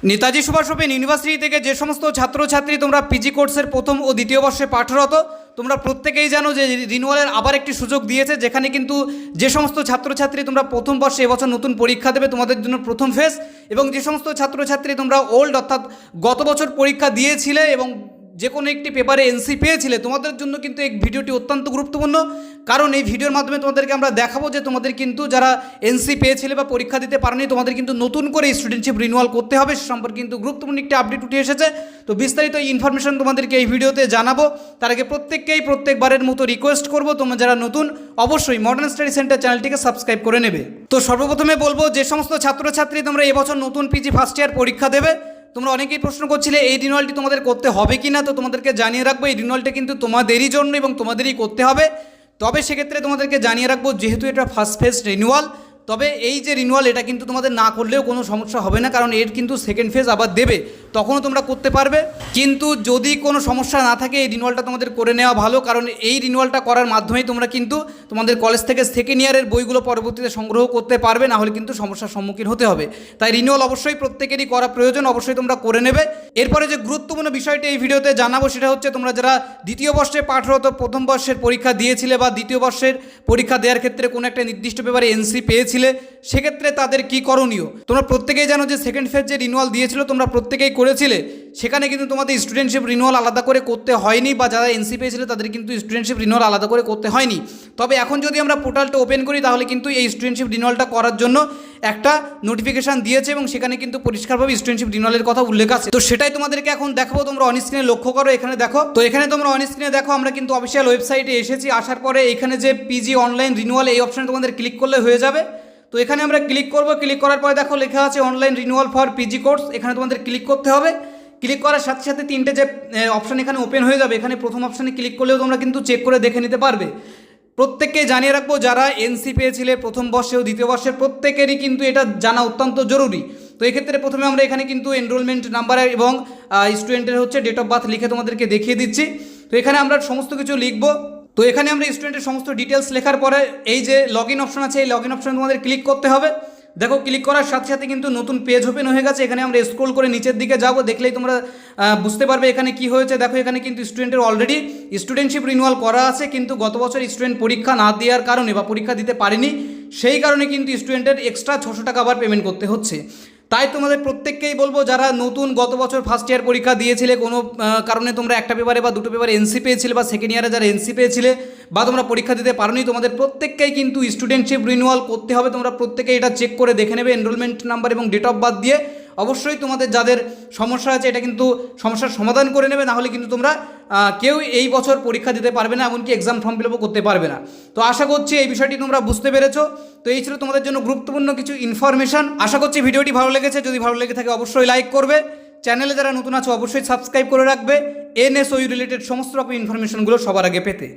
Netaji Subhash open university থেকে যে সমস্ত ছাত্রছাত্রী তোমরা পিজি কোর্সের প্রথম ও দ্বিতীয় বর্ষে পাঠরত, তোমরা প্রত্যেকেই জানো যে রিনুয়ালের আবার একটি সুযোগ দিয়েছে, যেখানে কিন্তু যে সমস্ত ছাত্রছাত্রী তোমরা প্রথম বর্ষে এবছর নতুন পরীক্ষা দেবে তোমাদের জন্য প্রথম ফেস এবং যে সমস্ত ছাত্রছাত্রী তোমরা ওল্ড অর্থাৎ গত বছর পরীক্ষা দিয়েছিলে এবং যে কোনো একটি পেপারে এনসি পেয়েছিলে, তোমাদের জন্য কিন্তু এই ভিডিওটি অত্যন্ত গুরুত্বপূর্ণ। কারণ এই ভিডিওর মাধ্যমে তোমাদেরকে আমরা দেখাবো যে তোমাদের কিন্তু যারা এনসি পেয়েছিলে বা পরীক্ষা দিতে পারেনি, তোমাদের কিন্তু নতুন করে স্টুডেন্টশিপ রিনিউয়াল করতে হবে। সে সম্পর্কে কিন্তু গুরুত্বপূর্ণ একটি আপডেট উঠে এসেছে। তো বিস্তারিত এই ইনফরমেশন তোমাদেরকে এই ভিডিওতে জানাব। তার আগে প্রত্যেককেই প্রত্যেকবারের মতো রিকোয়েস্ট করব, তোমরা যারা নতুন, অবশ্যই মডার্ন স্টাডি সেন্টার চ্যানেলটিকে সাবস্ক্রাইব করে নেবে। তো সর্বপ্রথমে বলব, যে সমস্ত ছাত্রছাত্রী তোমরা এবছর নতুন পিজি ফার্স্ট ইয়ার পরীক্ষা দেবে তোমরা অনেকেই প্রশ্ন করছিলে, এই রিনলটি তোমাদের করতে হবে কি না তো তোমাদেরকে জানিয়ে রাখব, এই রিনলটা কিন্তু তোমাদেরই জন্য এবং তোমাদেরই করতে হবে। তবে সেক্ষেত্রে তোমাদেরকে জানিয়ে রাখব, যেহেতু এটা ফার্স্ট ফেজ রিনিউয়াল তবে এই যে রিনুয়াল এটা কিন্তু তোমাদের না করলেও কোনো সমস্যা হবে না, কারণ এর কিন্তু সেকেন্ড ফেজ আবার দেবে। তখনও তোমরা করতে পারবে। কিন্তু যদি কোনো সমস্যা না থাকে, এই রিনুয়ালটা তোমাদের করে নেওয়া ভালো। কারণ এই রিনুয়ালটা করার মাধ্যমেই তোমরা কিন্তু তোমাদের কলেজ থেকে সেকেন্ড ইয়ারের বইগুলো পরবর্তীতে সংগ্রহ করতে পারবে, না হলে কিন্তু সমস্যার সম্মুখীন হতে হবে। তাই রিনুয়াল অবশ্যই প্রত্যেকেরই করা প্রয়োজন, অবশ্যই তোমরা করে নেবে। এরপরে যে গুরুত্বপূর্ণ বিষয়টি এই ভিডিওতে জানাব, সেটা হচ্ছে তোমরা যারা দ্বিতীয় বর্ষে পাঠরত, প্রথম বর্ষের পরীক্ষা দিয়েছিলে বা দ্বিতীয় বর্ষের পরীক্ষা দেওয়ার ক্ষেত্রে কোনো একটা নির্দিষ্ট পেপারে এনসি পেয়েছিলে, সেক্ষেত্রে তাদের কি করণীয়? তোমরা প্রত্যেকেই জানো যে সেকেন্ড ফেজ যে রিনুয়াল দিয়েছিল, তোমরা প্রত্যেকেই করেছিলে, সেখানে কিন্তু তোমাদের স্টুডেন্টশিপ রিনুয়াল আলাদা করে করতে হয়নি বা যারা এনসি পেয়েছিল তাদের কিন্তু স্টুডেন্টশিপ রিনুয়াল আলাদা করে করতে হয়নি। তবে এখন যদি আমরা পোর্টালটা ওপেন করি, তাহলে কিন্তু এই স্টুডেন্টশিপ রিনুয়ালটা করার জন্য একটা নোটিফিকেশান দিয়েছে এবং সেখানে কিন্তু পরিষ্কারভাবে স্টুডেন্টশিপ রিনুয়ালের কথা উল্লেখ আছে। তো সেটাই তোমাদেরকে এখন দেখাবো, তোমরা অন স্ক্রিনে লক্ষ্য করো এখানে দেখো। তো এখানে তোমরা অন স্ক্রিনে দেখো, আমরা কিন্তু অফিসিয়াল ওয়েবসাইটে এসেছি, আসার পরে এখানে যে পিজি অনলাইন রিনুয়াল এই অপশানে তোমাদের ক্লিক করলে হয়ে যাবে। তো এখানে আমরা ক্লিক করব ক্লিক করার পরে দেখো লেখা আছে online renewal for PG course এখানে তোমাদের ক্লিক করতে হবে। ক্লিক করার সাথে সাথে তিনটে যে অপশান এখানে ওপেন হয়ে যাবে। এখানে প্রথম অপশানে ক্লিক করলেও তোমরা কিন্তু চেক করে দেখে নিতে পারবে। প্রত্যেককে জানিয়ে রাখব, যারা এনসি পেয়েছিলে প্রথম বর্ষে ও দ্বিতীয় বর্ষের প্রত্যেকেরই কিন্তু এটা জানা অত্যন্ত জরুরি। তো এক্ষেত্রে প্রথমে আমরা এখানে কিন্তু এনরোলমেন্ট নাম্বার এবং স্টুডেন্টের হচ্ছে ডেট অফ বার্থ লিখে তোমাদেরকে দেখিয়ে দিচ্ছি। তো এখানে আমরা সমস্ত কিছু লিখব। তো এখানে আমরা স্টুডেন্টের সমস্ত ডিটেলস লেখার পরে এই যে লগ ইন অপশন আছে, এই লগ ইন অপশনে তোমাদের ক্লিক করতে হবে। দেখো ক্লিক করার সাথে সাথে কিন্তু নতুন পেজ ওপেন হয়ে গেছে। এখানে আমরা স্ক্রোল করে নিচের দিকে যাব। দেখলেই তোমরা বুঝতে পারবে এখানে কি হয়েছে। দেখো, এখানে কিন্তু স্টুডেন্টের অলরেডি স্টুডেন্টশিপ রিনুয়াল করা আছে। কিন্তু গত বছর স্টুডেন্ট পরীক্ষা না দেওয়ার কারণে বা পরীক্ষা দিতে পারেনি। সেই কারণে কিন্তু স্টুডেন্টের এক্সট্রা ছশো টাকা আবার পেমেন্ট করতে হচ্ছে। তাই তোমাদের প্রত্যেককেই বলব, যারা নতুন গত বছর ফার্স্ট ইয়ার পরীক্ষা দিয়েছিলে, কোনো কারণে তোমরা একটা পেপারে বা দুটো পেপারে এনসি পেয়েছিলে বা সেকেন্ড ইয়ারে যারা এনসি পেয়েছিলে বা তোমরা পরীক্ষা দিতে পারোনি, তোমাদের প্রত্যেককেই কিন্তু স্টুডেন্টশিপ রিনিউয়াল করতে হবে। তোমরা প্রত্যেকেই এটা চেক করে দেখে নেবে এনরোলমেন্ট নাম্বার এবং ডেট অফ বার্থ দিয়ে। অবশ্যই তোমাদের যাদের সমস্যা আছে, এটা কিন্তু সমস্যার সমাধান করে নেবে নাহলে কিন্তু তোমরা কেউ এই বছর পরীক্ষা দিতে পারবে না, এমনকি এক্সাম ফর্ম ফিল করতে পারবে না। তো আশা করছি এই বিষয়টি তোমরা বুঝতে পেরেছ। তো এই ছিল তোমাদের জন্য গুরুত্বপূর্ণ কিছু ইনফরমেশন আশা করছি ভিডিওটি ভালো লেগেছে। যদি ভালো লেগে থাকে, অবশ্যই লাইক করবে। চ্যানেলে যারা নতুন আছো, অবশ্যই সাবস্ক্রাইব করে রাখবে। এনএসওই রিলেটেড সমস্ত রকম ইনফরমেশনগুলো সবার আগে পেতে।